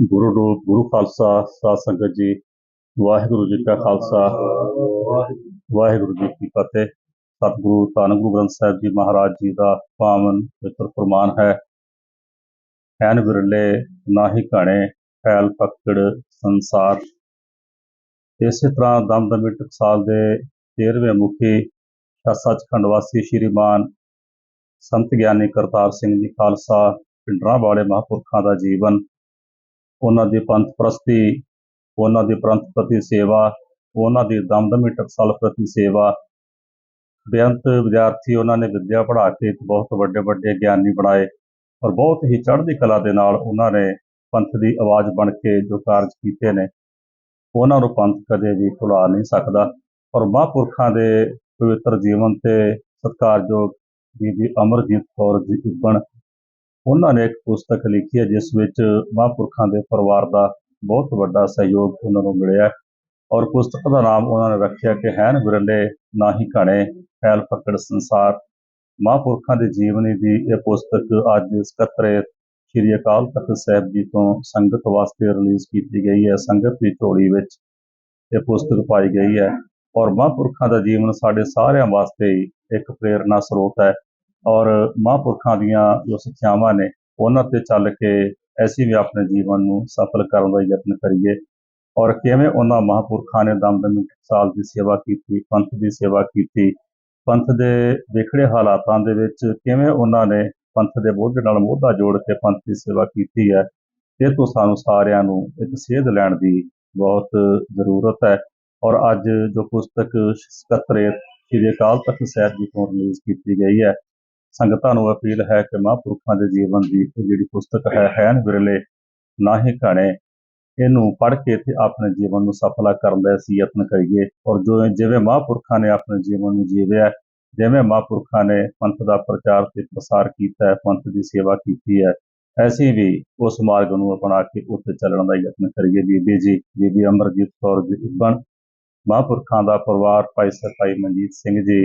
ਗੁਰੂ ਰੂਪ ਗੁਰੂ ਖਾਲਸਾ, ਸਾਧ ਸੰਗਤ ਜੀ, ਵਾਹਿਗੁਰੂ ਜੀ ਕਾ ਖਾਲਸਾ। ਵਾਹਿਗੁਰੂ ਜੀ ਕੀ ਫਤਿਹ। ਸਤਿਗੁਰੂ, ਧੰਨ ਗੁਰੂ ਗ੍ਰੰਥ ਸਾਹਿਬ ਜੀ ਮਹਾਰਾਜ ਜੀ ਦਾ ਪਾਵਨ ਪਵਿੱਤਰ ਫਰਮਾਨ ਹੈ। ਐਨ ਵਿਰਲੇ ਨਾਹੀ ਘਾਣੇ, ਫੈਲ ਪਕੜ ਸੰਸਾਰ। ਇਸੇ ਤਰ੍ਹਾਂ ਦਮਦਮੀ ਟਕਸਾਲ ਦੇ 13ਵੇਂ ਮੁਖੀ, ਸ਼ਾਹ ਸੱਚਖੰਡ ਵਾਸੀ ਸ਼੍ਰੀਮਾਨ ਸੰਤ ਗਿਆਨੀ ਕਰਤਾਰ ਸਿੰਘ ਜੀ ਖਾਲਸਾ, ਪਿੰਡਰਾਂ ਵਾਲੇ ਮਹਾਂਪੁਰਖਾਂ ਦਾ ਜੀਵਨ ਉਹਨਾਂ ਦੀ ਪੰਥ ਪ੍ਰਸਤੀ, ਉਹਨਾਂ ਦੀ ਪੰਥ ਪ੍ਰਤੀ ਸੇਵਾ, ਉਹਨਾਂ ਦੀ ਦਮਦਮੀ ਟਕਸਾਲ ਪ੍ਰਤੀ ਸੇਵਾ। ਬੇਅੰਤ ਵਿਦਿਆਰਥੀ ਉਹਨਾਂ ਨੇ ਵਿੱਦਿਆ ਪੜ੍ਹਾ ਕੇ ਬਹੁਤ ਵੱਡੇ ਵੱਡੇ ਗਿਆਨੀ ਬਣਾਏ ਔਰ ਬਹੁਤ ਹੀ ਚੜ੍ਹਦੀ ਕਲਾ ਦੇ ਨਾਲ ਉਹਨਾਂ ਨੇ ਪੰਥ ਦੀ ਆਵਾਜ਼ ਬਣ ਕੇ ਜੋ ਕਾਰਜ ਕੀਤੇ ਨੇ, ਉਹਨਾਂ ਨੂੰ ਪੰਥ ਕਦੇ ਵੀ ਭੁਲਾ ਨਹੀਂ ਸਕਦਾ ਔਰ ਮਹਾਂਪੁਰਖਾਂ ਦੇ ਪਵਿੱਤਰ ਜੀਵਨ ਤੇ ਸਤਿਕਾਰਯੋਗ ਬੀਬੀ ਅਮਰਜੀਤ ਕੌਰ ਜੀ ਇੱਬਣ ਉਹਨਾਂ ਨੇ ਇੱਕ ਪੁਸਤਕ ਲਿਖੀ ਹੈ, ਜਿਸ ਵਿੱਚ ਮਹਾਂਪੁਰਖਾਂ ਦੇ ਪਰਿਵਾਰ ਦਾ ਬਹੁਤ ਵੱਡਾ ਸਹਿਯੋਗ ਉਹਨਾਂ ਨੂੰ ਮਿਲਿਆ ਔਰ ਪੁਸਤਕ ਦਾ ਨਾਮ ਉਹਨਾਂ ਨੇ ਰੱਖਿਆ ਕਿ ਹੈਨ ਵਿਰਲੇ ਨਾ ਹੀ ਘਣੇ ਫੈਲ ਪਕੜ ਸੰਸਾਰ। ਮਹਾਂਪੁਰਖਾਂ ਦੀ ਜੀਵਨੀ ਦੀ ਇਹ ਪੁਸਤਕ ਅੱਜ 77 ਸ੍ਰੀ ਅਕਾਲ ਤਖਤ ਸਾਹਿਬ ਜੀ ਤੋਂ ਸੰਗਤ ਵਾਸਤੇ ਰਿਲੀਜ਼ ਕੀਤੀ ਗਈ ਹੈ, ਸੰਗਤ ਦੀ ਝੋਲੀ ਵਿੱਚ ਇਹ ਪੁਸਤਕ ਪਾਈ ਗਈ ਹੈ ਔਰ ਮਹਾਂਪੁਰਖਾਂ ਦਾ ਜੀਵਨ ਸਾਡੇ ਸਾਰਿਆਂ ਵਾਸਤੇ ਹੀ ਇੱਕ ਪ੍ਰੇਰਨਾ ਸਰੋਤ ਹੈ। ਔਰ ਮਹਾਂਪੁਰਖਾਂ ਦੀਆਂ ਜੋ ਸਿੱਖਿਆਵਾਂ ਨੇ, ਉਹਨਾਂ ਤੇ ਚੱਲ ਕੇ ਅਸੀਂ ਵੀ ਆਪਣੇ ਜੀਵਨ ਨੂੰ ਸਫਲ ਕਰਨ ਦਾ ਯਤਨ ਕਰੀਏ। ਔਰ ਕਿਵੇਂ ਉਹਨਾਂ ਮਹਾਂਪੁਰਖਾਂ ਨੇ ਦਮਦਮੀ ਸਾਲ ਦੀ ਸੇਵਾ ਕੀਤੀ, ਪੰਥ ਦੀ ਸੇਵਾ ਕੀਤੀ, ਪੰਥ ਦੇ ਵਿਖੜੇ ਹਾਲਾਤਾਂ ਦੇ ਵਿੱਚ ਕਿਵੇਂ ਉਹਨਾਂ ਨੇ ਪੰਥ ਦੇ ਬੋਝ ਨਾਲ ਮੋਢਾ ਜੋੜ ਕੇ ਪੰਥ ਦੀ ਸੇਵਾ ਕੀਤੀ ਹੈ, ਇਹ ਤੋਂ ਸਾਨੂੰ ਸਾਰਿਆਂ ਨੂੰ ਇੱਕ ਸੇਧ ਲੈਣ ਦੀ ਬਹੁਤ ਜ਼ਰੂਰਤ ਹੈ। ਔਰ ਅੱਜ ਜੋ ਪੁਸਤਕ 77 ਸ੍ਰੀ ਅਕਾਲ ਤਖਤ ਸਾਹਿਬ ਜੀ ਤੋਂ ਰਿਲੀਜ਼ ਕੀਤੀ ਗਈ ਹੈ ਸੰਗਤਾਂ ਨੂੰ ਅਪੀਲ ਹੈ ਕਿ ਮਹਾਂਪੁਰਖਾਂ ਦੇ ਜੀਵਨ ਦੀ ਇਹ ਜਿਹੜੀ ਪੁਸਤਕ ਹੈ, ਹੈਨ ਵਿਰਲੇ ਨਾ ਹੀ ਘਣੇ ਇਹਨੂੰ ਪੜ੍ਹ ਕੇ ਤੇ ਆਪਣੇ ਜੀਵਨ ਨੂੰ ਸਫਲਾ ਕਰਨ ਦਾ ਅਸੀਂ ਯਤਨ ਕਰੀਏ। ਔਰ ਜੋ ਜਿਵੇਂ ਮਹਾਂਪੁਰਖਾਂ ਨੇ ਆਪਣੇ ਜੀਵਨ ਨੂੰ ਜੀਵਿਆ, ਜਿਵੇਂ ਮਹਾਂਪੁਰਖਾਂ ਨੇ ਪੰਥ ਦਾ ਪ੍ਰਚਾਰ ਤੇ ਪ੍ਰਸਾਰ ਕੀਤਾ ਹੈ, ਪੰਥ ਦੀ ਸੇਵਾ ਕੀਤੀ ਹੈ, ਅਸੀਂ ਵੀ ਉਸ ਮਾਰਗ ਨੂੰ ਅਪਣਾ ਕੇ ਉੱਤੇ ਚੱਲਣ ਦਾ ਯਤਨ ਕਰੀਏ। ਬੀਬੀ ਜੀ, ਬੀਬੀ ਅਮਰਜੀਤ ਕੌਰ ਜੀ ਇੱਬਣ ਮਹਾਂਪੁਰਖਾਂ ਦਾ ਪਰਿਵਾਰ ਭਾਈ ਸਰਪਾਈ ਮਨਜੀਤ ਸਿੰਘ ਜੀ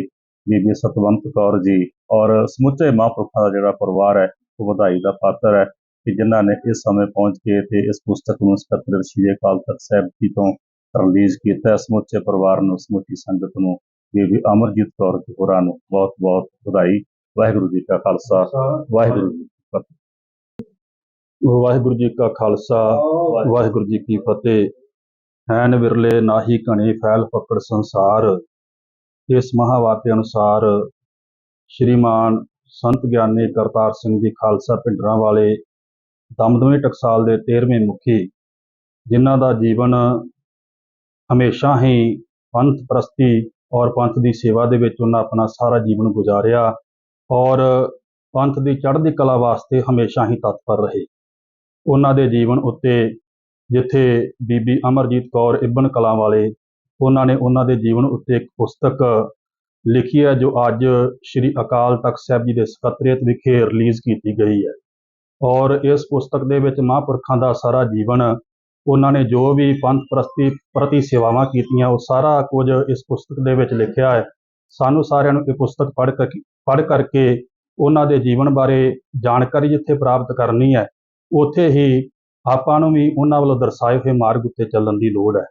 ਬੀਬੀ ਸਤਵੰਤ ਕੌਰ ਜੀ ਔਰ ਸਮੁੱਚੇ ਮਹਾਂਪੁਰਖਾਂ ਦਾ ਜਿਹੜਾ ਪਰਿਵਾਰ ਹੈ, ਉਹ ਵਧਾਈ ਦਾ ਪਾਤਰ ਹੈ ਕਿ ਜਿਨ੍ਹਾਂ ਨੇ ਇਸ ਸਮੇਂ ਪਹੁੰਚ ਕੇ ਤੇ ਇਸ ਪੁਸਤਕ ਨੂੰ 77 ਸ਼੍ਰੀ ਅਕਾਲ ਤਖਤ ਸਾਹਿਬ ਜੀ ਤੋਂ ਰਿਲੀਜ਼ ਕੀਤਾ ਸਮੁੱਚੇ ਪਰਿਵਾਰ ਨੂੰ, ਸਮੁੱਚੀ ਸੰਗਤ ਨੂੰ, ਬੀਬੀ ਅਮਰਜੀਤ ਕੌਰ ਜੀ ਹੋਰਾਂ ਨੂੰ ਬਹੁਤ ਬਹੁਤ ਵਧਾਈ। ਵਾਹਿਗੁਰੂ ਜੀ ਕਾ ਖਾਲਸਾ, ਵਾਹਿਗੁਰੂ ਜੀ ਕੀ ਫਤਿਹ। ਵਾਹਿਗੁਰੂ ਜੀ ਕਾ ਖਾਲਸਾ, ਵਾਹਿਗੁਰੂ ਜੀ ਕੀ ਫਤਿਹ। ਹੈਨ ਵਿਰਲੇ ਨਾਹੀ ਘਣੇ ਫੈਲ ਪਕੜ ਸੰਸਾਰ ਇਸ ਮਹਾਵਾਕਿਆ ਅਨੁਸਾਰ ਸ਼੍ਰੀਮਾਨ ਸੰਤ ਗਿਆਨੀ ਕਰਤਾਰ ਸਿੰਘ ਜੀ ਖਾਲਸਾ ਪਿੰਡਰਾਂ ਵਾਲੇ ਦਮਦਮੇ ਟਕਸਾਲ ਦੇ 13ਵੇਂ ਮੁਖੀ, ਜਿਨ੍ਹਾਂ ਦਾ ਜੀਵਨ ਹਮੇਸ਼ਾ ਹੀ ਪੰਥ ਪ੍ਰਸਤੀ ਔਰ ਪੰਥ ਦੀ ਸੇਵਾ ਦੇ ਵਿੱਚ ਉਹਨਾਂ ਆਪਣਾ ਸਾਰਾ ਜੀਵਨ ਗੁਜ਼ਾਰਿਆ ਔਰ ਪੰਥ ਦੀ ਚੜ੍ਹਦੀ ਕਲਾ ਵਾਸਤੇ ਹਮੇਸ਼ਾ ਹੀ ਤਤਪਰ ਰਹੇ। ਉਹਨਾਂ ਦੇ ਜੀਵਨ ਉੱਤੇ ਜਿੱਥੇ ਬੀਬੀ ਅਮਰਜੀਤ ਕੌਰ ਇਬਨ ਕਲਾਂ ਵਾਲੇ ਉਹਨਾਂ ਨੇ ਉਹਨਾਂ ਦੇ ਜੀਵਨ ਉੱਤੇ ਇੱਕ ਪੁਸਤਕ ਲਿਖੀ ਹੈ, ਜੋ ਅੱਜ ਸ੍ਰੀ ਅਕਾਲ ਤਖਤ ਸਾਹਿਬ ਜੀ ਦੇ ਸਕੱਤਰੇਤ ਵਿਖੇ ਰਿਲੀਜ਼ ਕੀਤੀ ਗਈ ਹੈ। ਔਰ ਇਸ ਪੁਸਤਕ ਦੇ ਵਿੱਚ ਮਹਾਂਪੁਰਖਾਂ ਦਾ ਸਾਰਾ ਜੀਵਨ, ਉਹਨਾਂ ਨੇ ਜੋ ਵੀ ਪੰਥ ਪ੍ਰਸਤੀ ਪ੍ਰਤੀ ਸੇਵਾਵਾਂ ਕੀਤੀਆਂ, ਉਹ ਸਾਰਾ ਕੁਝ ਇਸ ਪੁਸਤਕ ਦੇ ਵਿੱਚ ਲਿਖਿਆ ਹੈ। ਸਾਨੂੰ ਸਾਰਿਆਂ ਨੂੰ ਇਹ ਪੁਸਤਕ ਪੜ੍ਹ ਕਰ ਪੜ੍ਹ ਕਰਕੇ ਉਹਨਾਂ ਦੇ ਜੀਵਨ ਬਾਰੇ ਜਾਣਕਾਰੀ ਜਿੱਥੇ ਪ੍ਰਾਪਤ ਕਰਨੀ ਹੈ, ਉੱਥੇ ਹੀ ਆਪਾਂ ਨੂੰ ਵੀ ਉਹਨਾਂ ਵੱਲੋਂ ਦਰਸਾਏ ਹੋਏ ਮਾਰਗ ਉੱਤੇ ਚੱਲਣ ਦੀ ਲੋੜ ਹੈ।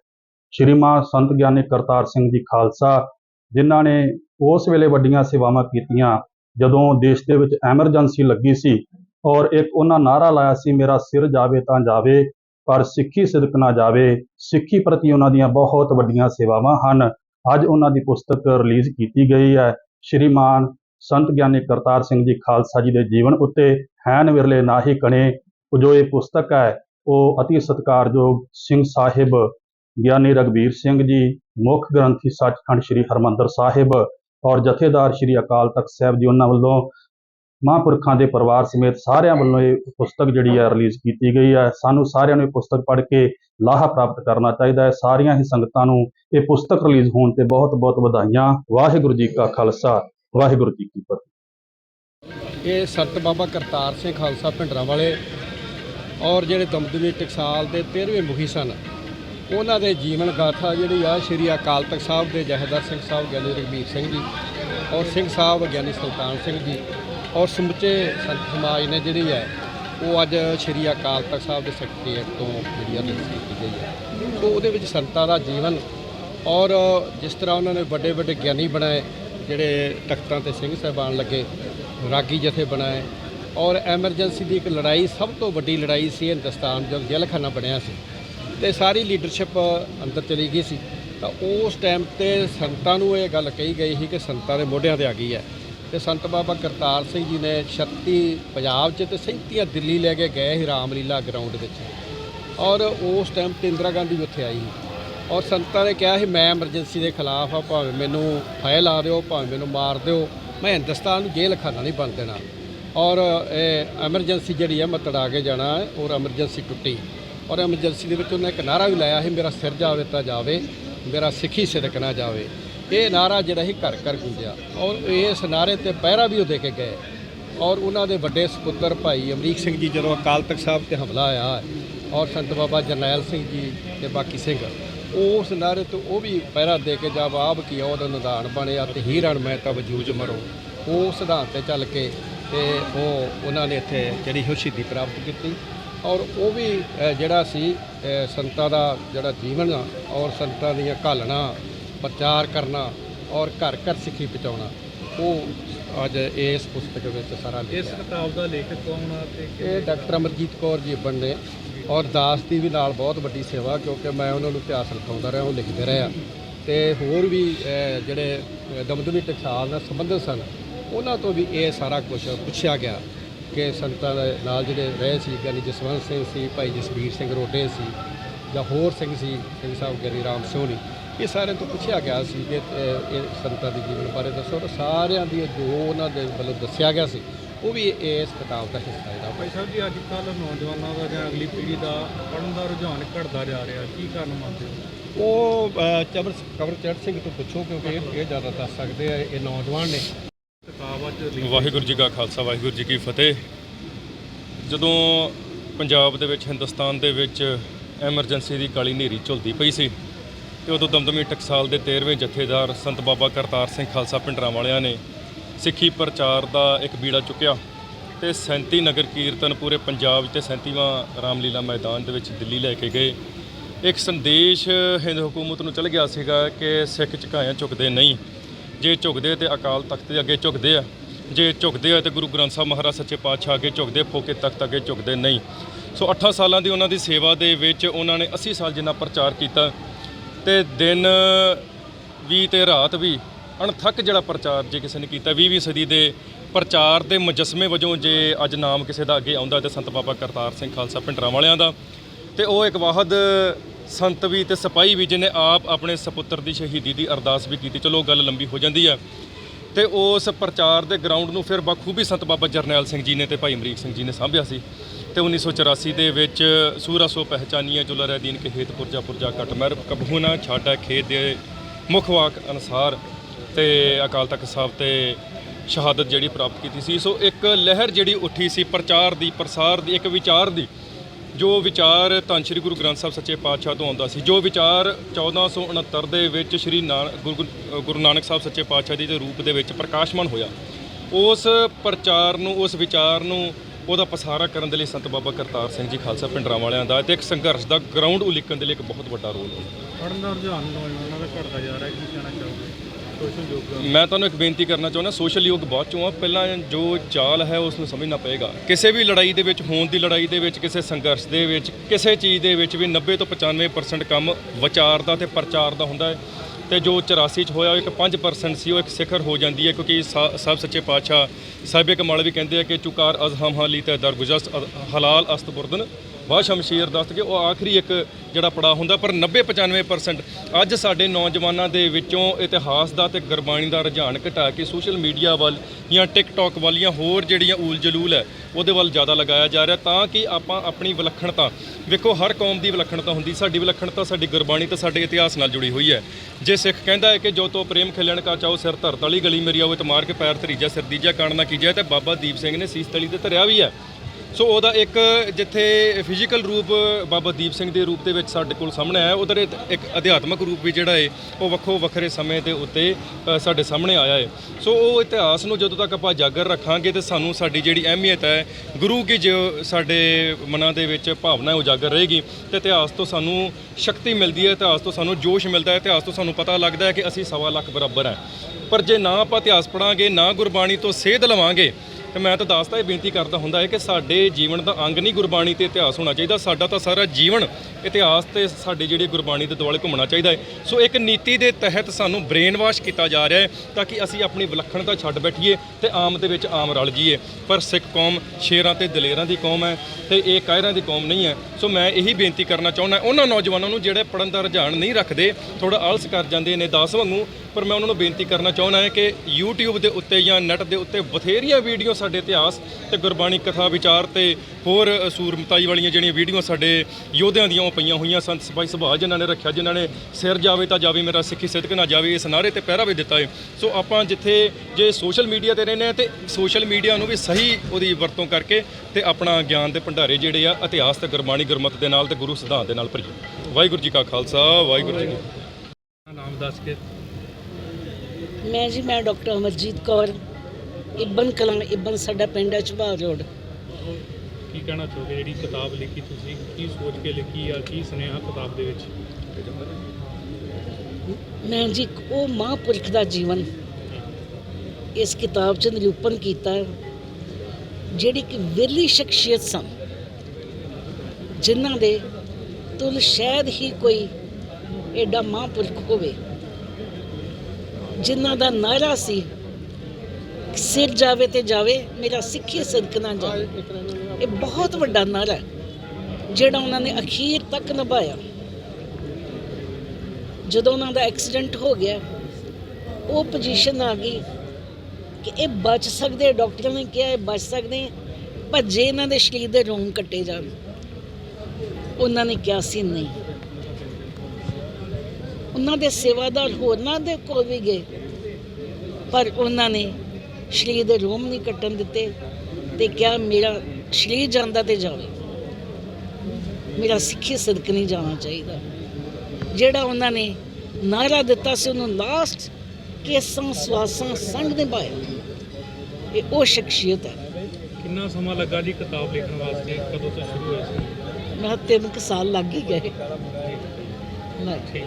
ਸ਼੍ਰੀ ਮਾਨ ਸੰਤ ਗਿਆਨੀ ਕਰਤਾਰ ਸਿੰਘ ਜੀ ਖਾਲਸਾ, ਜਿਨ੍ਹਾਂ ਨੇ ਉਸ ਵੇਲੇ ਵੱਡੀਆਂ ਸੇਵਾਵਾਂ ਕੀਤੀਆਂ ਜਦੋਂ ਦੇਸ਼ ਦੇ ਵਿੱਚ ਐਮਰਜੈਂਸੀ ਲੱਗੀ ਸੀ ਔਰ ਇੱਕ ਉਹਨਾਂ ਨਾਰਾ ਲਾਇਆ ਸੀ, ਮੇਰਾ ਸਿਰ ਜਾਵੇ ਤਾਂ ਜਾਵੇ, ਪਰ ਸਿੱਖੀ ਸਿਦਕ ਨਾ ਜਾਵੇ। ਸਿੱਖੀ ਪ੍ਰਤੀ ਉਹਨਾਂ ਦੀਆਂ ਬਹੁਤ ਵੱਡੀਆਂ ਸੇਵਾਵਾਂ ਹਨ। ਅੱਜ ਉਹਨਾਂ ਦੀ ਪੁਸਤਕ ਰਿਲੀਜ਼ ਕੀਤੀ ਗਈ ਹੈ। ਸ਼੍ਰੀਮਾਨ ਸੰਤ ਗਿਆਨੀ ਕਰਤਾਰ ਸਿੰਘ ਜੀ ਖਾਲਸਾ ਜੀ ਦੇ ਜੀਵਨ ਉੱਤੇ ਹੈਨ ਵਿਰਲੇ ਨਾਹੀ ਕਣੇ ਜੋ ਇਹ ਪੁਸਤਕ ਹੈ। ਉਹ ਅਤੀ ਸਤਿਕਾਰਯੋਗ ਸਿੰਘ ਸਾਹਿਬ ਗਿਆਨੀ ਰਗਵੀਰ ਸਿੰਘ ਜੀ, ਮੁੱਖ ਗ੍ਰੰਥੀ ਸੱਚਖੰਡ ਸ੍ਰੀ ਹਰਮੰਦਰ ਸਾਹਿਬ ਔਰ ਜਥੇਦਾਰ ਸ੍ਰੀ ਅਕਾਲ ਤਖਤ ਸਾਹਿਬ ਜੀ, ਉਹਨਾਂ ਵੱਲੋਂ ਮਹਾਂਪੁਰਖਾਂ ਦੇ ਪਰਿਵਾਰ ਸਮੇਤ ਸਾਰਿਆਂ ਵੱਲੋਂ ਇਹ ਪੁਸਤਕ ਜਿਹੜੀ ਹੈ ਰਿਲੀਜ਼ ਕੀਤੀ ਗਈ ਹੈ ਸਾਨੂੰ ਸਾਰਿਆਂ ਨੂੰ ਇਹ ਪੁਸਤਕ ਪੜ੍ਹ ਕੇ ਲਾਹਾ ਪ੍ਰਾਪਤ ਕਰਨਾ ਚਾਹੀਦਾ ਹੈ। ਸਾਰੀਆਂ ਹੀ ਸੰਗਤਾਂ ਨੂੰ ਇਹ ਪੁਸਤਕ ਰਿਲੀਜ਼ ਹੋਣ ਤੇ ਬਹੁਤ-ਬਹੁਤ ਵਧਾਈਆਂ। ਵਾਹਿਗੁਰੂ ਜੀ ਕਾ ਖਾਲਸਾ, ਵਾਹਿਗੁਰੂ ਜੀ ਕੀ ਫਤਿਹ। ਇਹ ਸੰਤ ਬਾਬਾ ਕਰਤਾਰ ਸਿੰਘ ਖਾਲਸਾ ਭਿੰਡਰਾਂ ਵਾਲੇ ਔਰ ਜਿਹੜੇ ਦਮਦਮੀ ਟਕਸਾਲ ਦੇ 13ਵੇਂ ਮੁਖੀ ਸਨ। ਉਹਨਾਂ ਦੇ ਜੀਵਨ ਗਾਥਾ ਜਿਹੜੀ ਆ ਸ਼੍ਰੀ ਅਕਾਲ ਤਖਤ ਸਾਹਿਬ ਦੇ ਜਹੇਦਾਰ ਸਿੰਘ ਸਾਹਿਬ ਗਿਆਨੀ ਰਘਬੀਰ ਸਿੰਘ ਜੀ ਔਰ ਸਿੰਘ ਸਾਹਿਬ ਗਿਆਨੀ ਸੁਲਤਾਨ ਸਿੰਘ ਜੀ ਔਰ ਸਮੁੱਚੇ ਸੰਤ ਸਮਾਜ ਨੇ ਜਿਹੜੀ ਹੈ, ਉਹ ਅੱਜ ਸ਼੍ਰੀ ਅਕਾਲ ਤਖਤ ਸਾਹਿਬ ਦੇ ਸੈਕਟਰੀਏਟ ਤੋਂ ਜਿਹੜੀ ਆ ਰਿਲੀਜ਼ ਕੀਤੀ ਗਈ ਹੈ। ਸੋ ਉਹਦੇ ਵਿੱਚ ਸੰਤਾਂ ਦਾ ਜੀਵਨ ਔਰ ਜਿਸ ਤਰ੍ਹਾਂ ਉਹਨਾਂ ਨੇ ਵੱਡੇ ਵੱਡੇ ਗਿਆਨੀ ਬਣਾਏ, ਜਿਹੜੇ ਤਖਤਾਂ ਤੇ ਸਿੰਘ ਸਾਹਿਬਾਨ ਲੱਗੇ, ਰਾਗੀ ਜਥੇ ਬਣਾਏ ਔਰ ਐਮਰਜੈਂਸੀ ਦੀ ਇੱਕ ਲੜਾਈ, ਸਭ ਤੋਂ ਵੱਡੀ ਲੜਾਈ ਸੀ, ਹਿੰਦੁਸਤਾਨ ਜਦ ਜਲਖਾਨਾ ਬਣਿਆ ਸੀ। ਤੇ ਸਾਰੀ ਲੀਡਰਸ਼ਿਪ ਅੰਦਰ ਚਲੀ ਗਈ ਸੀ। ਤਾਂ ਉਸ ਟਾਈਮ ਤੇ ਸੰਤਾਂ ਨੂੰ ਇਹ ਗੱਲ ਕਹੀ ਗਈ ਸੀ ਕਿ ਸੰਤਾਂ ਦੇ ਮੋਢਿਆਂ ਤੇ ਆ ਗਈ ਹੈ। ਤੇ ਸੰਤ ਬਾਬਾ ਕਰਤਾਰ ਸਿੰਘ ਜੀ ਨੇ 36 ਪੰਜਾਬ 'ਚ ਤੇ 37 ਦਿੱਲੀ ਲੈ ਕੇ ਗਏ ਸੀ ਰਾਮਲੀਲਾ ਗਰਾਊਂਡ ਵਿੱਚ। ਔਰ ਉਸ ਟਾਈਮ ਤੇ ਇੰਦਰਾ ਗਾਂਧੀ ਵੀ ਉੱਥੇ ਆਈ ਸੀ। ਔਰ ਸੰਤਾਂ ਨੇ ਕਿਹਾ ਸੀ, ਮੈਂ ਐਮਰਜੈਂਸੀ ਦੇ ਖਿਲਾਫ ਆ, ਭਾਵੇਂ ਮੈਨੂੰ ਫਾਇਲ ਲਾ ਦਿਓ, ਭਾਵੇਂ ਮੈਨੂੰ ਮਾਰ ਦਿਓ। ਮੈਂ ਹਿੰਦੁਸਤਾਨ ਨੂੰ ਜੇਲ੍ਹ ਖਾਨਾ ਨਹੀਂ ਬਣ ਦੇਣਾ। ਔਰ ਇਹ ਐਮਰਜੈਂਸੀ ਜਿਹੜੀ ਹੈ, ਮੈਂ ਤੜਾ ਕੇ ਜਾਣਾ ਔਰ ਐਮਰਜੈਂਸੀ ਟੁੱਟੀ। ਔਰ ਐਮਰਜੈਂਸੀ ਦੇ ਵਿੱਚ ਉਹਨੇ ਇੱਕ ਨਾਰਾ ਵੀ ਲਾਇਆ ਸੀ, ਮੇਰਾ ਸਿਰ ਜਾਵੇ ਤਾਂ ਜਾਵੇ, ਮੇਰਾ ਸਿੱਖੀ ਸਿਦਕ ਨਾ ਜਾਵੇ। ਇਹ ਨਾਰਾ ਜਿਹੜਾ ਸੀ ਘਰ ਘਰ ਗੂੰਜਿਆ। ਔਰ ਇਸ ਨਾਰੇ ਤੇ ਪਹਿਰਾ ਵੀ ਉਹ ਦੇ ਕੇ ਗਏ। ਔਰ ਉਹਨਾਂ ਦੇ ਵੱਡੇ ਸੁਪੁੱਤਰ ਭਾਈ ਅਮਰੀਕ ਸਿੰਘ ਜੀ ਜਦੋਂ ਅਕਾਲ ਤਖਤ ਸਾਹਿਬ ਤੇ ਹਮਲਾ ਆਇਆ ਔਰ ਸੰਤ ਬਾਬਾ ਜਰਨੈਲ ਸਿੰਘ ਜੀ ਤੇ ਬਾਕੀ ਸਿੰਘ, ਉਸ ਨਾਰੇ ਤੋਂ ਉਹ ਵੀ ਪਹਿਰਾ ਦੇ ਕੇ ਜਦ ਆਪ ਕੀ ਉਹਦਾ ਨਿਦਾਨ ਬਣਿਆ ਤੇ ਹੀਰਨ ਮੈਂ ਤਾਂ ਵਜੂਜ ਮਰੋ। ਉਹ ਸਿਧਾਂਤ ਤੇ ਚੱਲ ਕੇ ਤੇ ਉਹ ਉਹਨਾਂ ਨੇ ਇੱਥੇ ਜਿਹੜੀ ਉਹ ਸ਼ਹੀਦੀ ਪ੍ਰਾਪਤ ਕੀਤੀ। ਔਰ ਉਹ ਵੀ ਜਿਹੜਾ ਸੀ ਸੰਤਾਂ ਦਾ ਜਿਹੜਾ ਜੀਵਨ ਆ ਔਰ ਸੰਤਾਂ ਦੀਆਂ ਘਾਲਣਾ ਪ੍ਰਚਾਰ ਕਰਨਾ ਔਰ ਘਰ ਘਰ ਸਿੱਖੀ ਪਹੁੰਚਾਉਣਾ ਉਹ ਅੱਜ ਇਸ ਪੁਸਤਕ ਵਿੱਚ ਸਾਰਾ ਇਸ ਲਿਖਿਆ ਕਿਤਾਬ ਦਾ ਲੇਖਕ ਕੌਣ ਆ ਤੇ ਇਹ ਡਾਕਟਰ ਅਮਰਜੀਤ ਕੌਰ ਜੀ ਨੇ ਔਰ ਦਾਸ ਦੀ ਵੀ ਨਾਲ ਬਹੁਤ ਵੱਡੀ ਸੇਵਾ ਕਿਉਂਕਿ ਮੈਂ ਉਹਨਾਂ ਨੂੰ ਇਤਿਹਾਸ ਲਿਖਾਉਂਦਾ ਰਿਹਾ ਉਹ ਲਿਖਦੇ ਰਹੇ ਆ। ਤੇ ਹੋਰ ਵੀ ਜਿਹੜੇ ਦਮਦਮੀ ਟਕਸਾਲ ਨਾਲ ਸੰਬੰਧਿਤ ਸਨ ਉਹਨਾਂ ਤੋਂ ਵੀ ਇਹ ਸਾਰਾ ਕੁਝ ਪੁੱਛਿਆ ਗਿਆ। ਕਿ ਸੰਤਾਂ ਦੇ ਨਾਲ ਜਿਹੜੇ ਰਹੇ ਸੀ ਗਿਆਨੀ ਜਸਵੰਤ ਸਿੰਘ ਸੀ ਭਾਈ ਜਸਵੀਰ ਸਿੰਘ ਰੋਡੇ ਸੀ ਜਾਂ ਹੋਰ ਸਿੰਘ ਸੀ ਸਿੰਘ ਸਾਹਿਬ ਗਿਆਨੀ ਰਾਮ ਸੋਹਣੀ ਇਹ ਸਾਰਿਆਂ ਤੋਂ ਪੁੱਛਿਆ ਗਿਆ ਸੀ ਕਿ ਇਹ ਸੰਤਾਂ ਦੇ ਜੀਵਨ ਬਾਰੇ ਦੱਸੋ ਤਾਂ ਸਾਰਿਆਂ ਦੀ ਜੋ ਉਹਨਾਂ ਦੇ ਵੱਲੋਂ ਦੱਸਿਆ ਗਿਆ ਸੀ ਉਹ ਵੀ ਇਸ ਕਿਤਾਬ ਦਾ ਹਿੱਸਾ ਜਿਹੜਾ ਭਾਈ ਸਾਹਿਬ ਜੀ ਅੱਜ ਕੱਲ੍ਹ ਨੌਜਵਾਨਾਂ ਦਾ ਜਾਂ ਅਗਲੀ ਪੀੜ੍ਹੀ ਦਾ ਪੜ੍ਹਨ ਦਾ ਰੁਝਾਨ ਘਟਦਾ ਜਾ ਰਿਹਾ ਕੀ ਕਾਰਨ ਮੰਨਦੇ ਹੋ? ਉਹ ਚਬਰ ਕਵਰਚੰਦ ਸਿੰਘ ਤੋਂ ਪੁੱਛੋ ਕਿਉਂਕਿ ਇਹ ਜ਼ਿਆਦਾ ਦੱਸ ਸਕਦੇ ਆ ਇਹ ਨੌਜਵਾਨ ਨੇ। ਵਾਹਿਗੁਰੂ ਜੀ ਕਾ ਖਾਲਸਾ, ਵਾਹਿਗੁਰੂ ਜੀ ਕੀ ਫਤਿਹ। ਜਦੋਂ ਪੰਜਾਬ ਦੇ ਵਿੱਚ, ਹਿੰਦੁਸਤਾਨ ਦੇ ਵਿੱਚ ਐਮਰਜੈਂਸੀ ਦੀ ਕਾਲੀ ਹਨੇਰੀ ਝੁਲਦੀ ਪਈ ਸੀ, ਤੇ ਉਦੋਂ ਦਮਦਮੀ ਟਕਸਾਲ ਦੇ 13ਵੇਂ ਜਥੇਦਾਰ ਸੰਤ ਬਾਬਾ ਕਰਤਾਰ ਸਿੰਘ ਖਾਲਸਾ ਪਿੰਡਰਾਂ ਵਾਲਿਆਂ ਨੇ ਸਿੱਖੀ ਪ੍ਰਚਾਰ ਦਾ ਇੱਕ ਬੀੜਾ ਚੁੱਕਿਆ ਤੇ 37 ਨਗਰ ਕੀਰਤਨ ਪੂਰੇ ਪੰਜਾਬ 'ਚ ਤੇ 37ਵਾਂ ਰਾਮਲੀਲਾ ਮੈਦਾਨ ਦੇ ਵਿੱਚ ਦਿੱਲੀ ਲੈ ਕੇ ਗਏ। ਇੱਕ ਸੰਦੇਸ਼ ਹਿੰਦ ਹਕੂਮਤ ਨੂੰ ਚਲ ਗਿਆ ਸੀਗਾ ਕਿ ਸਿੱਖ ਝੁਕਾਇਆ ਝੁਕਦੇ ਨਹੀਂ, ਜੇ ਝੁਕਦੇ ਤੇ ਅਕਾਲ ਤਖਤ ਦੇ ਅੱਗੇ ਝੁਕਦੇ ਆ। ਜੇ ਝੁਕਦੇ ਆ ਤੇ ਗੁਰੂ ਗ੍ਰੰਥ ਸਾਹਿਬ ਮਹਾਰਾਜ ਸੱਚੇ ਪਾਤਸ਼ਾਹ ਅੱਗੇ ਝੁਕਦੇ, ਫੋਕੇ ਤਖਤ ਅੱਗੇ ਝੁਕਦੇ ਨਹੀਂ। ਸੋ 8 ਸਾਲਾਂ ਦੀ ਉਹਨਾਂ ਦੀ ਸੇਵਾ ਦੇ ਵਿੱਚ ਉਹਨਾਂ ਨੇ 80 ਸਾਲ ਜਿੰਨਾ ਪ੍ਰਚਾਰ ਕੀਤਾ ਤੇ ਦਿਨ ਵੀ ਤੇ ਰਾਤ ਵੀ ਅਣਥੱਕ ਜਿਹੜਾ ਪ੍ਰਚਾਰ ਜੇ ਕਿਸੇ ਨੇ ਕੀਤਾ 20ਵੀਂ ਸਦੀ ਦੇ ਪ੍ਰਚਾਰ ਦੇ ਮੁਜਸਮੇ ਵਜੋਂ ਜੇ ਅੱਜ ਨਾਮ ਕਿਸੇ ਦਾ ਅੱਗੇ ਆਉਂਦਾ ਤੇ ਸੰਤ ਬਾਬਾ ਕਰਤਾਰ ਸਿੰਘ ਖਾਲਸਾ ਪਿੰਡਰਾਂ ਵਾਲਿਆਂ ਦਾ। ਤੇ ਉਹ ਇੱਕ ਵਾਹਦ ਸੰਤ ਵੀ ਤੇ ਸਿਪਾਹੀ ਵੀ ਜਿਹਨੇ ਆਪ ਆਪਣੇ ਸਪੁੱਤਰ ਦੀ ਸ਼ਹੀਦੀ ਦੀ ਅਰਦਾਸ ਵੀ ਕੀਤੀ। ਚਲੋ ਗੱਲ ਲੰਬੀ ਹੋ ਜਾਂਦੀ ਹੈ ਤੇ ਉਸ ਪ੍ਰਚਾਰ ਦੇ ਗਰਾਊਂਡ ਨੂੰ ਫਿਰ ਬਖੂਬੀ ਸੰਤ ਬਾਬਾ ਜਰਨੈਲ ਸਿੰਘ ਜੀ ਨੇ ਤੇ ਭਾਈ ਅਮਰੀਕ ਸਿੰਘ ਜੀ ਨੇ ਸਾਂਭਿਆ ਸੀ ਤੇ 1984 ਦੇ ਵਿੱਚ ਸੂਰਾ ਸੋ ਪਹਿਚਾਨੀਏ ਜੋ ਲਰੈ ਦੀਨ ਕੇ ਹੇਤ ਪੁਰਜਾ ਪੁਰਜਾ ਕਟ ਮਰ ਕਬਹੂ ਨਾ ਛਾਟਾ ਖੇਤ ਦੇ ਮੁੱਖ ਵਾਕ ਅਨੁਸਾਰ ਤੇ ਅਕਾਲ ਤਖਤ ਸਾਹਿਬ ਤੇ ਸ਼ਹਾਦਤ ਜਿਹੜੀ ਪ੍ਰਾਪਤ ਕੀਤੀ ਸੀ। ਸੋ ਇੱਕ ਲਹਿਰ ਜਿਹੜੀ ਉੱਠੀ ਸੀ ਪ੍ਰਚਾਰ ਦੀ, ਪ੍ਰਸਾਰ ਦੀ, ਇੱਕ ਵਿਚਾਰ ਦੀ ਜੋ ਵਿਚਾਰ ਧੰਨ ਸ਼੍ਰੀ ਗੁਰੂ ਗ੍ਰੰਥ ਸਾਹਿਬ ਸੱਚੇ ਪਾਤਸ਼ਾਹ ਤੋਂ ਆਉਂਦਾ ਸੀ, ਜੋ ਵਿਚਾਰ 1469 ਦੇ ਵਿੱਚ ਸ਼੍ਰੀ ਨਾਨਕ ਗੁਰੂ ਗੁਰੂ ਨਾਨਕ ਸਾਹਿਬ ਸੱਚੇ ਪਾਤਸ਼ਾਹ ਜੀ ਦੇ ਰੂਪ ਦੇ ਵਿੱਚ ਪ੍ਰਕਾਸ਼ਮਾਨ ਹੋਇਆ। ਉਸ ਪ੍ਰਚਾਰ ਨੂੰ, ਉਸ ਵਿਚਾਰ ਨੂੰ, ਉਹਦਾ ਪਸਾਰਾ ਕਰਨ ਦੇ ਲਈ ਸੰਤ ਬਾਬਾ ਕਰਤਾਰ ਸਿੰਘ ਜੀ ਖਾਲਸਾ ਪਿੰਡਰਾਂ ਵਾਲਿਆਂ ਦਾ ਤੇ ਇੱਕ ਸੰਘਰਸ਼ ਦਾ ਗਰਾਊਂਡ ਉਲੀਕਣ ਦੇ ਲਈ ਇੱਕ ਬਹੁਤ ਵੱਡਾ ਰੋਲ ਹੈ ਪੜ੍ਹਨ ਦਾ ਰੁਝਾਨ ਨੌਜਵਾਨਾਂ ਦਾ ਘਟਦਾ ਜਾ ਰਿਹਾ, ਕੀ ਕਹਿਣਾ ਮੈਂ ਤੁਹਾਨੂੰ ਇੱਕ ਬੇਨਤੀ ਕਰਨਾ ਚਾਹੁੰਦਾ, ਸੋਸ਼ਲ ਯੁੱਗ ਬਹੁਤ ਚੋਂ ਆ। ਪਹਿਲਾਂ ਜੋ ਚਾਲ ਹੈ, ਉਸ ਨੂੰ ਸਮਝਣਾ ਪਏਗਾ। ਕਿਸੇ ਵੀ ਲੜਾਈ ਦੇ ਵਿੱਚ, ਹੋਣ ਦੀ ਲੜਾਈ ਦੇ ਵਿੱਚ, ਕਿਸੇ ਸੰਘਰਸ਼ ਦੇ ਵਿੱਚ, ਕਿਸੇ ਚੀਜ਼ ਦੇ ਵਿੱਚ ਵੀ 90 ਤੋਂ 95% ਕੰਮ ਵਿਚਾਰ ਦਾ ਤੇ ਪ੍ਰਚਾਰ ਦਾ ਹੁੰਦਾ ਹੈ। ਤੇ ਜੋ 84 ਚ ਹੋਇਆ ਇੱਕ 5% ਸੀ, ਉਹ ਇੱਕ ਸਿਖਰ ਹੋ ਜਾਂਦੀ ਹੈ, ਕਿਉਂਕਿ ਸਾ- ਸਭ ਸੱਚੇ ਪਾਤਸ਼ਾਹ ਸਾਹਿਬੇ ਕਮਾਲ ਵੀ ਕਹਿੰਦੇ ਆ ਕਿ ਚੁਕਾਰ ਅਜ਼ਹਮ ਹਾਲੀ ਤੇ ਦਰਗੁਜ਼ਸਤ ਹਲਾਲ ਅਸਤ ਬੁਰਦਨ ਵਾ ਸ਼ਮਸ਼ੀਰ ਦਸਤ ਕਿ ਉਹ ਆਖਰੀ ਇੱਕ ਜਿਹੜਾ ਪੜਾ ਹੁੰਦਾ, ਪਰ 90 95% ਅੱਜ ਸਾਡੇ ਨੌਜਵਾਨਾਂ ਦੇ ਵਿੱਚੋਂ ਇਤਿਹਾਸ ਦਾ ਤੇ ਗੁਰਬਾਣੀ ਦਾ ਰੁਝਾਨ ਘਟਾ ਕੇ ਸੋਸ਼ਲ ਮੀਡੀਆ ਵੱਲ ਜਾਂ ਟਿਕਟੌਕ ਵੱਲ ਜਾਂ ਹੋਰ ਜਿਹੜੀਆਂ ਊਲ ਜਲੂਲ ਹੈ, ਉਹਦੇ ਵੱਲ ਜ਼ਿਆਦਾ ਲਗਾਇਆ ਜਾ ਰਿਹਾ, ਤਾਂ ਕਿ ਆਪਾਂ ਆਪਣੀ ਵਿਲੱਖਣਤਾ, ਵੇਖੋ ਹਰ ਕੌਮ ਦੀ ਵਿਲੱਖਣਤਾ ਹੁੰਦੀ, ਸਾਡੀ ਵਿਲੱਖਣਤਾ, ਸਾਡੀ ਗੁਰਬਾਣੀ ਤੇ ਸਾਡੇ ਇਤਿਹਾਸ ਨਾਲ ਜੁੜੀ ਹੋਈ ਹੈ। ਜੇ ਸਿੱਖ ਕਹਿੰਦਾ ਹੈ ਕਿ ਜੋ ਤੋ ਪ੍ਰੇਮ ਖਿਲਣ ਕਾ ਚਾਓ ਸਿਰ ਧਰਤ ਵਾਲੀ ਗਲੀ ਮੇਰੀ ਆਵੇ ਤੇ ਮਾਰ ਕੇ ਪੈਰ ਧਰੀਜਾ ਸਿਰ ਦੀਜਾ ਕਾਣ ਨਾ ਕੀਜਿਆ ਤੇ ਬਾਬਾ ਦੀਪ ਸਿੰਘ ਨੇ ਸੀਸ ਤਲੀ ਤੇ ਧਰਿਆ ਵੀ ਹੈ। ਸੋ ਉਹਦਾ ਇੱਕ ਜਿੱਥੇ ਫਿਜ਼ੀਕਲ ਰੂਪ ਬਾਬਾ ਦੀਪ ਸਿੰਘ ਦੇ ਰੂਪ ਦੇ ਵਿੱਚ ਸਾਡੇ ਕੋਲ ਸਾਹਮਣੇ ਆਇਆ ਉਧਰ ਇੱਕ ਅਧਿਆਤਮਕ ਰੂਪ ਵੀ ਜਿਹੜਾ ਹੈ ਉਹ ਵੱਖੋ ਵੱਖਰੇ ਸਮੇਂ ਦੇ ਉੱਤੇ ਸਾਡੇ ਸਾਹਮਣੇ ਆਇਆ ਹੈ ਸੋ ਉਹ ਇਤਿਹਾਸ ਨੂੰ ਜਦੋਂ ਤੱਕ ਆਪਾਂ ਜਾਗਰ ਰੱਖਾਂਗੇ ਤੇ ਸਾਨੂੰ ਸਾਡੀ ਜਿਹੜੀ ਅਹਿਮੀਅਤ ਹੈ, ਗੁਰੂ ਕੀ ਜੋ ਸਾਡੇ ਮਨਾਂ ਦੇ ਵਿੱਚ ਭਾਵਨਾ ਹੈ ਉਜਾਗਰ ਰਹੇਗੀ। ਤੇ ਇਤਿਹਾਸ ਤੋਂ ਸਾਨੂੰ ਸ਼ਕਤੀ ਮਿਲਦੀ ਹੈ, ਇਤਿਹਾਸ ਤੋਂ ਸਾਨੂੰ ਜੋਸ਼ ਮਿਲਦਾ ਹੈ, ਇਤਿਹਾਸ ਤੋਂ ਸਾਨੂੰ ਪਤਾ ਲੱਗਦਾ ਹੈ ਕਿ ਅਸੀਂ ਸਵਾ ਲੱਖ ਬਰਾਬਰ ਹੈ। ਪਰ ਜੇ ਨਾ ਆਪਾਂ ਇਤਿਹਾਸ ਪੜਾਂਗੇ ਨਾ ਗੁਰਬਾਣੀ ਤੋਂ ਸੇਧ ਲਵਾਂਗੇ ਤੇ ਮੈਂ ਤਾਂ ਦਾਸ ਦਾ ਇਹ ਬੇਨਤੀ ਕਰਦਾ ਹੁੰਦਾ ਹੈ ਕਿ ਸਾਡੇ ਜੀਵਨ ਦਾ ਅੰਗ ਨਹੀਂ ਗੁਰਬਾਣੀ ਤੇ ਇਤਿਹਾਸ ਹੋਣਾ ਚਾਹੀਦਾ। ਸਾਡਾ ਤਾਂ ਸਾਰਾ ਜੀਵਨ ਇਤਿਹਾਸ ਤੇ ਸਾਡੀ ਜਿਹੜੀ ਗੁਰਬਾਣੀ ਦੇ ਦੁਆਲੇ ਘੁੰਮਣਾ ਚਾਹੀਦਾ ਹੈ। ਸੋ ਇੱਕ ਨੀਤੀ ਦੇ ਤਹਿਤ ਸਾਨੂੰ ਬ੍ਰੇਨ ਵਾਸ਼ ਕੀਤਾ ਜਾ ਰਿਹਾ ਹੈ ਤਾਂ ਕਿ ਅਸੀਂ ਆਪਣੀ ਵਿਲੱਖਣਤਾ ਛੱਡ ਬੈਠੀਏ ਤੇ ਆਮ ਦੇ ਵਿੱਚ ਆਮ ਰਲ ਜਾਈਏ। ਪਰ ਸਿੱਖ ਕੌਮ ਸ਼ੇਰਾਂ ਤੇ ਦਲੇਰਾਂ ਦੀ ਕੌਮ ਹੈ ਤੇ ਇਹ ਕਾਇਰਾਂ ਦੀ ਕੌਮ ਨਹੀਂ ਹੈ। ਸੋ ਮੈਂ ਇਹੀ ਬੇਨਤੀ ਕਰਨਾ ਚਾਹੁੰਦਾ, ਉਹਨਾਂ ਨੌਜਵਾਨਾਂ ਨੂੰ ਜਿਹੜੇ ਪੜਨ ਦਾ ਰੁਝਾਨ ਨਹੀਂ ਰੱਖਦੇ ਥੋੜਾ ਆਲਸ ਕਰ ਜਾਂਦੇ ਨੇ ਦਾਸ ਵਾਂਗੂ, ਪਰ ਮੈਂ ਉਹਨਾਂ ਨੂੰ ਬੇਨਤੀ ਕਰਨਾ ਚਾਹੁੰਦਾ ਹਾਂ ਕਿ YouTube ਦੇ ਉੱਤੇ ਜਾਂ ਨੈਟ ਦੇ ਉੱਤੇ ਬਥੇਰੀਆਂ ਵੀਡੀਓ ਸਾਡੇ ਇਤਿਹਾਸ ਤੇ ਗੁਰਬਾਣੀ ਕਥਾ ਵਿਚਾਰ ਤੇ ਹੋਰ ਸੂਰਮਤਾਈ ਵਾਲੀਆਂ ਜਿਹੜੀਆਂ ਵੀਡੀਓ ਸਾਡੇ ਯੋਧਿਆਂ ਦੀਆਂ ਉਹ ਪਈਆਂ ਹੋਈਆਂ ਸੰਤ ਸਿਪਾਹੀ ਸੁਭਾਅ ਜਿਨ੍ਹਾਂ ਨੇ ਰੱਖਿਆ ਜਿਨ੍ਹਾਂ ਨੇ ਸਿਰ ਜਾਵੇ ਤਾਂ ਜਾਵੇ ਮੇਰਾ ਸਿੱਖੀ ਸਿਦਕ ਨਾ ਜਾਵੇ ਇਸ ਨਾਰੇ ਤੇ ਪਹਿਰਾ ਵੀ ਦਿੱਤਾ ਹੈ ਸੋ ਆਪਾਂ ਜਿੱਥੇ ਜੇ ਸੋਸ਼ਲ ਮੀਡੀਆ ਤੇ ਰਹਿੰਦੇ ਆ ਤੇ ਸੋਸ਼ਲ ਮੀਡੀਆ ਨੂੰ ਵੀ ਸਹੀ ਉਹਦੀ ਵਰਤੋਂ ਕਰਕੇ ਤੇ ਆਪਣਾ ਗਿਆਨ ਦੇ ਭੰਡਾਰੇ ਜਿਹੜੇ ਆ ਇਤਿਹਾਸ ਤੇ ਗੁਰਬਾਣੀ ਗੁਰਮਤ ਦੇ ਨਾਲ ਤੇ ਗੁਰੂ ਸਿਧਾਂਤ ਦੇ ਨਾਲ ਭਰੀਏ। ਵਾਹਿਗੁਰੂ ਜੀ ਕਾ ਖਾਲਸਾ ਵਾਹਿਗੁਰੂ ਜੀ ਕੀ ਫਤਿਹ। ਨਾਮ ਦੱਸ ਕੇ। ਮੈਂ ਜੀ ਮੈਂ ਡਾਕਟਰ ਅਮਰਜੀਤ ਕੌਰ। ਇਬਨ ਕਲਾਂ ਇਬਨ ਸਾਡਾ ਪਿੰਡ ਹੈ ਚੁਬਾਰ ਰੋਡ। ਕੀ ਕਹਿਣਾ ਚਾਹੋਗੇ? ਜਿਹੜੀ ਕਿਤਾਬ ਲਿਖੀ ਤੁਸੀਂ ਕੀ ਸੋਚ ਕੇ ਲਿਖੀ ਆ ਕੀ ਸੁਨੇਹਾ ਕਿਤਾਬ ਦੇ ਵਿੱਚ? ਮੈਂ ਜੀ ਉਹ ਮਹਾਂਪੁਰਖ ਦਾ ਜੀਵਨ ਇਸ ਕਿਤਾਬ 'ਚ ਨਿਰੂਪਣ ਕੀਤਾ। ਜਿਹੜੀ ਕਿ ਵਿਰਲੀ ਸ਼ਖਸੀਅਤ ਸਨ ਜਿਨ੍ਹਾਂ ਦੇ ਤੁਲ ਸ਼ਾਇਦ ਹੀ ਕੋਈ ਐਡਾ ਮਹਾਂਪੁਰਖ ਹੋਵੇ ਜਿਨ੍ਹਾਂ ਦਾ ਨਾਰਾ ਸੀ ਸਿਰ ਜਾਵੇ ਤੇ ਜਾਵੇ ਮੇਰਾ ਸਿੱਖੀ ਸਦਕ ਨਾ ਜਾਵੇ। ਇਹ ਬਹੁਤ ਵੱਡਾ ਨਾਰਾ ਹੈ ਜਿਹੜਾ ਉਹਨਾਂ ਨੇ ਅਖੀਰ ਤੱਕ ਨਿਭਾਇਆ। ਜਦੋਂ ਉਹਨਾਂ ਦਾ ਐਕਸੀਡੈਂਟ ਹੋ ਗਿਆ ਉਹ ਪੋਜੀਸ਼ਨ ਆ ਗਈ ਕਿ ਇਹ ਬਚ ਸਕਦੇ ਡਾਕਟਰ ਨੇ ਕਿਹਾ ਇਹ ਬਚ ਸਕਦੇ ਪਰ ਜੇ ਇਹਨਾਂ ਦੇ ਸਰੀਰ ਦੇ ਰੋਮ ਕੱਟੇ ਜਾਣ ਉਹਨਾਂ ਨੇ ਕਿਹਾ ਸੀ ਨਹੀਂ। ਉਹਨਾਂ ਦੇ ਸੇਵਾਦਾਰ ਹੋਰਨਾਂ ਦੇ ਕੋਲ ਵੀ ਗਏ ਪਰ ਉਹਨਾਂ ਨੇ ਸਰੀਰ ਦੇ ਰੋਮ ਨਹੀਂ ਕੱਟਣ ਦਿੱਤੇ ਤੇ ਕਿਹਾ ਮੇਰਾ ਸਰੀਰ ਜਾਂਦਾ ਤੇ ਜਾਵੇ। ਮੇਰਾ ਸਿੱਖੀ ਸਦਕ ਨਹੀਂ ਜਾਣਾ ਚਾਹੀਦਾ। ਜਿਹੜਾ ਉਹਨਾਂ ਨੇ ਨਾਰਾ ਦਿੱਤਾ ਸੀ ਉਹਨੂੰ ਲਾਸਟ ਕੇਸਾਂ ਸਵਾਸਾਂ ਸੰਗ ਨਿਭਾਇਆ। ਇਹ ਉਹ ਸ਼ਖਸੀਅਤ ਹੈ। ਕਿੰਨਾ ਸਮਾਂ ਲੱਗਾ ਜੀ ਕਿਤਾਬ ਲਿਖਣ ਵਾਸਤੇ? ਕਦੋਂ ਤੋਂ ਸ਼ੁਰੂ ਹੋਇਆ ਸੀ? ਮੈਂ ਤਿੰਨ ਕੁ ਸਾਲ ਲੱਗ ਹੀ ਗਏ। ਠੀਕ